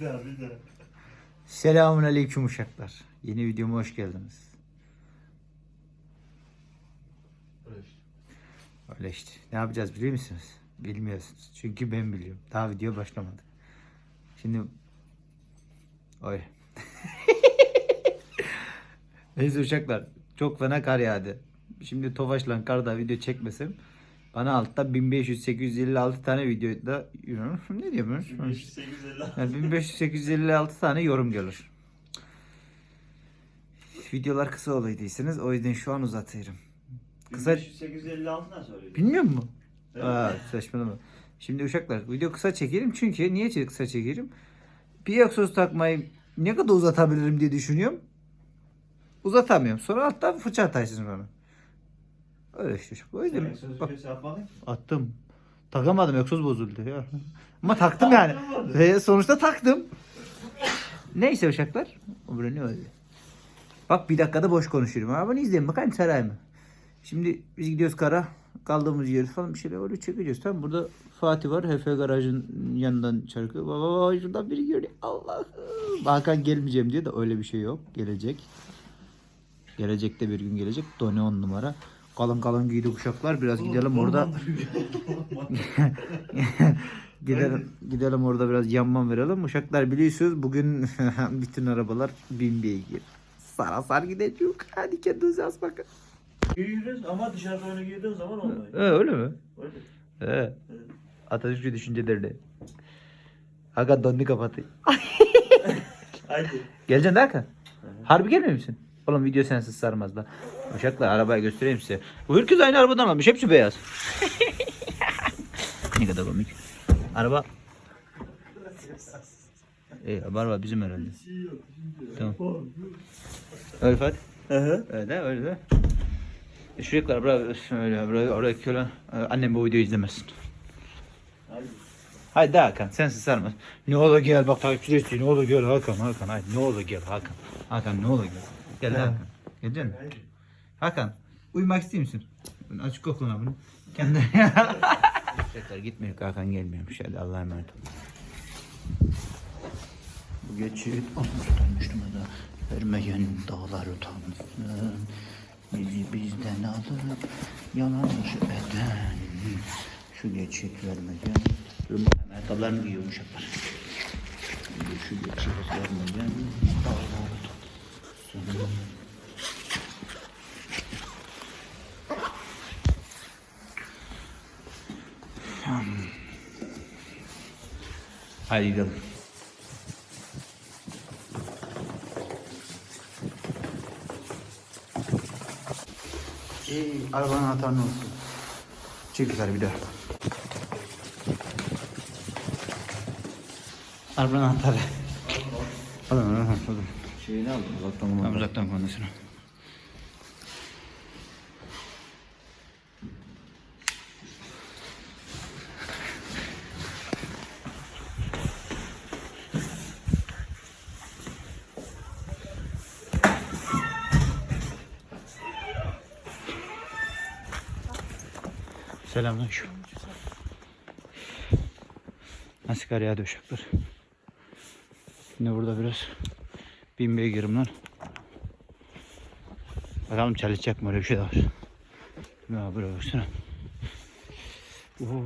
Bir daha bir daha. Selamun aleyküm uşaklar. Yeni videoma hoş geldiniz. Öyle işte. Ne yapacağız biliyor musunuz? Bilmiyorsunuz. Çünkü ben biliyorum. Daha video başlamadı. Şimdi... Oy. Neyse uşaklar. Çok fena kar yağdı. Şimdi Tofaş'la karda video çekmesem bana altta 1500-856 tane videoda ne diyormuş? 850. Yani 1500-856 tane yorum gelir. Videolar kısa olaydıysanız o yüzden şu an uzatıyorum. Kısa 856 nasıl öyle? bilmiyor musun? Evet. Aa, saçmalama. Şimdi uşaklar video kısa çekerim çünkü niye kısa çekerim? Bir egzoz takmayı ne kadar uzatabilirim diye düşünüyorum. Uzatamıyorum. Sonra alttan fırça atarsın bana. Öyle işte. O yüzden sözü bak kötü yapmadın. attım. Takamadım egzoz bozuldu ya. Ama taktım yani. Ve sonuçta taktım. Neyse uşaklar. O böyle ne öyle. Bak bir dakikada boş konuşuyorum. Ha bunu izleyin bakayım saray mı? Şimdi biz gidiyoruz kara. Kaldığımız yeri falan bir şeyler öyle çekeceğiz. Tamam burada Fatih var. Hefe garajın yanından çarkı. Baba baba şuradan biri görüyor. Allah'ım. Hakan gelmeyeceğim diyor da öyle bir şey yok. Gelecek. Gelecekte bir gün gelecek. Done on numara. Kalın kalın giydi kuşaklar. Biraz gidelim orada. gidelim gidelim orada biraz yanman verelim. Uşaklar biliyorsunuz bugün bütün arabalar bin beygir. Sara sar gidecek. Hadi kendinize az bakın. Giyiyoruz ama dışarıda onu giydiğin zaman olmuyor. Ee, öyle mi? Öyle. He. Atatürkçü düşünceleri. Hakan donunu kapatayım. Haydi. Geleceksin de Hakan. Harbi gelmiyor musun? Oğlum video sensiz sarmaz da. Uşaklar arabayı göstereyim size. Bu herkes aynı arabadan almış. Hepsi beyaz. ne kadar komik. Araba. İyi araba bizim herhalde. Tamam. Öyle Fatih. Öyle öyle de. Şuraya bırak öyle buraya oraya kölen. Ee, Annem bu videoyu izlemesin. Haydi. Hakan sensiz sarmaz. Ne olur gel bak takipçiler istiyor. Ne olur gel Hakan Hakan haydi ne olur gel Hakan. Hakan ne olur gel. Gel Hakan. Gelecek misin? Hakan uyumak istiyor musun? Bunu Açık kokuna bunu. Kendi. Tekrar gitmiyor Hakan gelmiyormuş hadi Allah'a emanet ol. Bu geçit olmuşturmuştum da vermeyen dağlar utansın. Bizi bizden alıp yalanmış eden. Şu geçit vermeyen. Ayakkabılarını giyiyor uşaklar. Şu geçit vermeyen dağlar. Hadi gidelim. Ey, arabanın anahtarı ne olsun? Çek yukarı bir daha. Arabanın anahtarı. Alın alın alın. Şeyini aldım uzaktan Tamam kumanda. uzaktan kumandasını. Selamünaleyküm. Nasıl kar yağdı uşaklar? Şimdi burada biraz bin beygirim lan. Bakalım çalışacak mı öyle bir şey de var. Ya buraya baksana. Oo.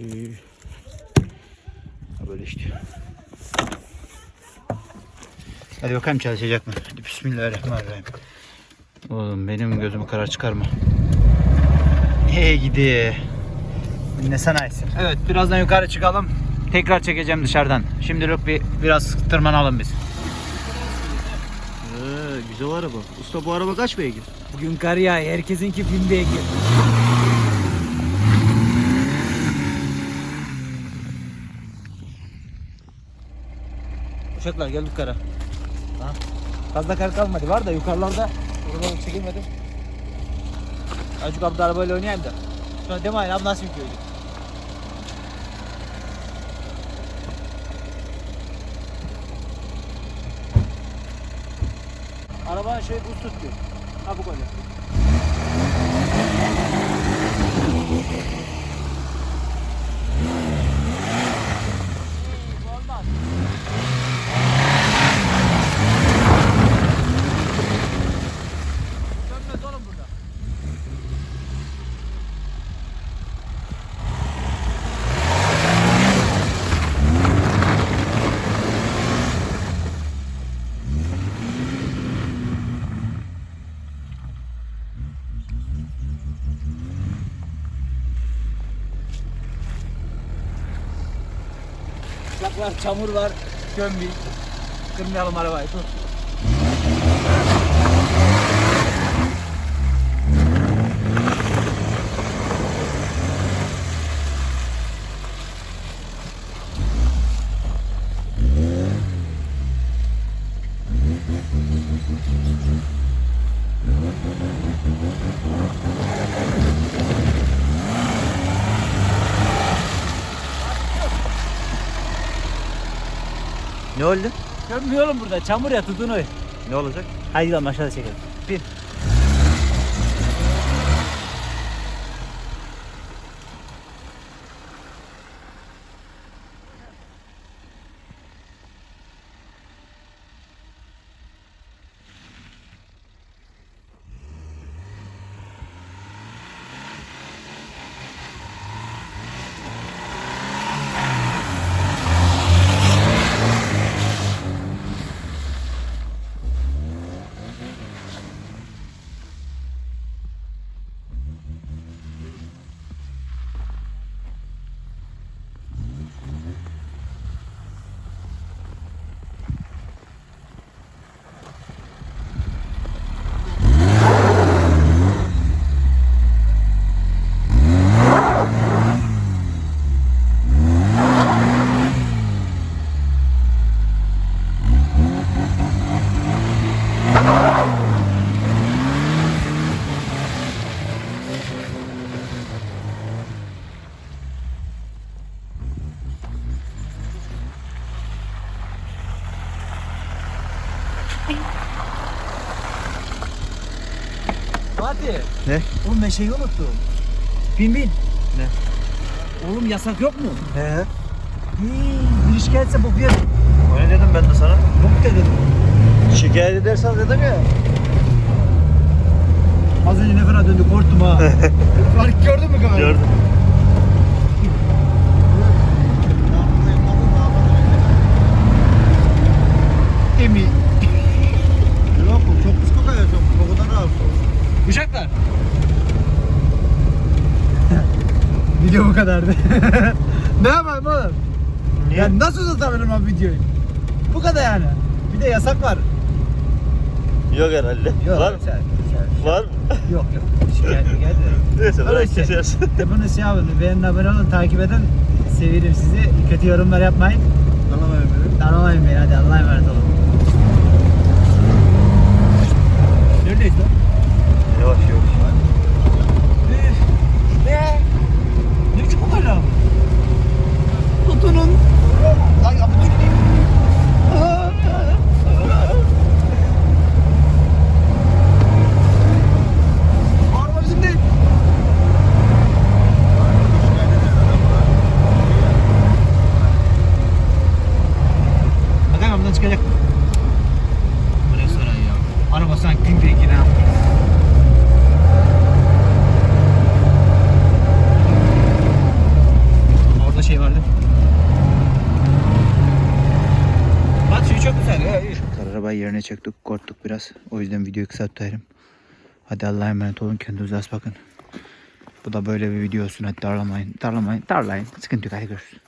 İyi. Böyle işte. Hadi bakalım çalışacak mı? Hadi bismillahirrahmanirrahim. Oğlum benim gözümü karar çıkarma. Hey gidi. Ne sanayisi? Evet birazdan yukarı çıkalım. Tekrar çekeceğim dışarıdan. Şimdilik bir biraz tırmanalım biz. Ee, güzel araba. Usta bu araba kaç beygir? Bugün kar yağıyor. Herkesinki bin beygir. Uşaklar geldik yukarı. Ha? Fazla kar kalmadı. Var da yukarılarda oraları çekemedim. Azıcık abi arabayla oynayayım da. Sonra demeyin abi nasıl bir Araba şey buz tutuyor. Ha bu kadar. Var, çamur var. Gömbi. Kırmayalım arabayı. Dur. Ne oldu? Gömmüyorum burada. Çamur ya tutun oy. Ne olacak? Haydi gidelim aşağıda çekelim. Bir. Fatih. Ne? Oğlum ben şeyi unuttum. Bin bin. Ne? Oğlum yasak yok mu? He. Bir bu bir Öyle dedim ben de sana. Yok dedim. Şikayet edersen dedim ya. Az önce ne fena döndü korktum ha. Fark gördün mü kamerayı? Gördüm. Emi. Yok çok pis kokuyor çok. Kokudan rahatsız ol. Uşaklar. Video bu kadardı. ne yapayım oğlum? Niye? Ya nasıl uzatabilirim abi videoyu? Bu kadar yani. Bir de yasak var. Yok herhalde. Var mı? Sen, sen- Var mı? Yok yok. Şikayet geldi. Neyse bırak Öyleyse. kesersin. Bunu şey yapın. Beğenin abone olun. Takip edin. Severim sizi. Kötü yorumlar yapmayın. Anlamayın beni. Tanımayın beni. Hadi Allah'a emanet olun. Neredeyiz lan? Yavaş yavaş. Ne? Ne biçim bu hala? Tutunun. Ay yapı düştü. Araba bizim değil. Bakalım buradan çıkacak mı? Bu restoran ya. Araba sanki gün bekine. Orada şey vardı. Bak suyu çok güzel ya. Arabayı yerine çektik, korktuk biraz. O yüzden videoyu kısa tutarım. Hadi Allah'a emanet olun. Kendinize az bakın. Bu da böyle bir video olsun. Hadi darlamayın. Darlamayın. Darlayın. Sıkıntı yok. Hadi görüşürüz.